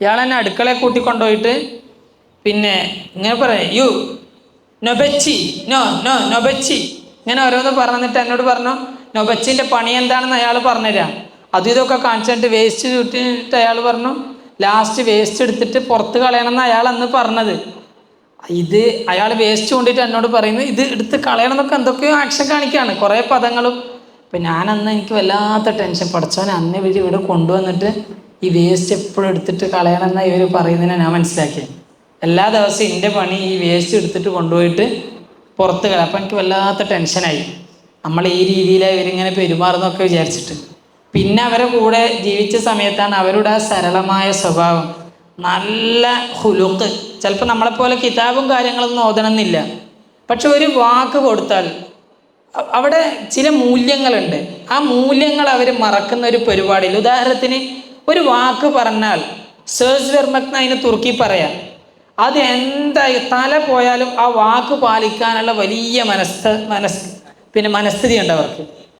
ഇയാൾ എന്നെ അടുക്കളയെ കൂട്ടിക്കൊണ്ടുപോയിട്ട് പിന്നെ ഇങ്ങനെ പറയാം യു നൊബച്ചി നോ നോ നൊബച്ചി ഇങ്ങനെ ഓരോന്ന് പറഞ്ഞിട്ട് എന്നോട് പറഞ്ഞു നൊബച്ചിന്റെ പണി എന്താണെന്ന് അയാൾ പറഞ്ഞുതരാം. അതും ഇതൊക്കെ കാണിച്ചിട്ട് വേസ്റ്റ് ചുട്ടിട്ട് അയാൾ പറഞ്ഞു ലാസ്റ്റ് വേസ്റ്റ് എടുത്തിട്ട് പുറത്ത് കളയണമെന്ന് അയാൾ അന്ന് പറഞ്ഞത്. ഇത് അയാൾ വേസ്റ്റ് കൊണ്ടിട്ട് എന്നോട് പറയുന്നു ഇത് എടുത്ത് കളയണം എന്നൊക്കെ എന്തൊക്കെയോ ആക്ഷൻ കാണിക്കുകയാണ് കുറേ പദങ്ങളും. അപ്പം ഞാനന്ന് എനിക്ക് വല്ലാത്ത ടെൻഷൻ പഠിച്ചവനെ അന്നേ വിധി ഇവിടെ കൊണ്ടുവന്നിട്ട് ഈ വേസ്റ്റ് എപ്പോഴും എടുത്തിട്ട് കളയണമെന്ന ഇവർ പറയുന്നതിനെ ഞാൻ മനസ്സിലാക്കി എല്ലാ ദിവസവും എന്റെ പണി ഈ വേസ്റ്റ് എടുത്തിട്ട് കൊണ്ടുപോയിട്ട് പുറത്ത് കളയാം. അപ്പം എനിക്ക് വല്ലാത്ത ടെൻഷനായി. നമ്മൾ ഈ രീതിയിലാണ് ഇവരിങ്ങനെ പെരുമാറുന്നൊക്കെ വിചാരിച്ചിട്ട്. പിന്നെ അവരെ കൂടെ ജീവിച്ച സമയത്താണ് അവരുടെ ആ സരളമായ സ്വഭാവം. നല്ല ഹുലുക്ക്. ചിലപ്പോൾ നമ്മളെപ്പോലെ കിതാബും കാര്യങ്ങളൊന്നും ഓതണമെന്നില്ല. പക്ഷെ ഒരു വാക്ക് കൊടുത്താൽ അവിടെ ചില മൂല്യങ്ങളുണ്ട്. ആ മൂല്യങ്ങൾ അവർ മറക്കുന്ന ഒരു പരിപാടിയിൽ ഉദാഹരണത്തിന് ഒരു വാക്ക് പറഞ്ഞാൽ സേഴ്സ് വെർമക്ന അതിന് തുർക്കി പറയാം. അത് എന്തായി തല പോയാലും ആ വാക്ക് പാലിക്കാനുള്ള വലിയ മനസ്സ് മനസ് പിന്നെ മനസ്ഥിതി ഉണ്ട് അവർക്ക്.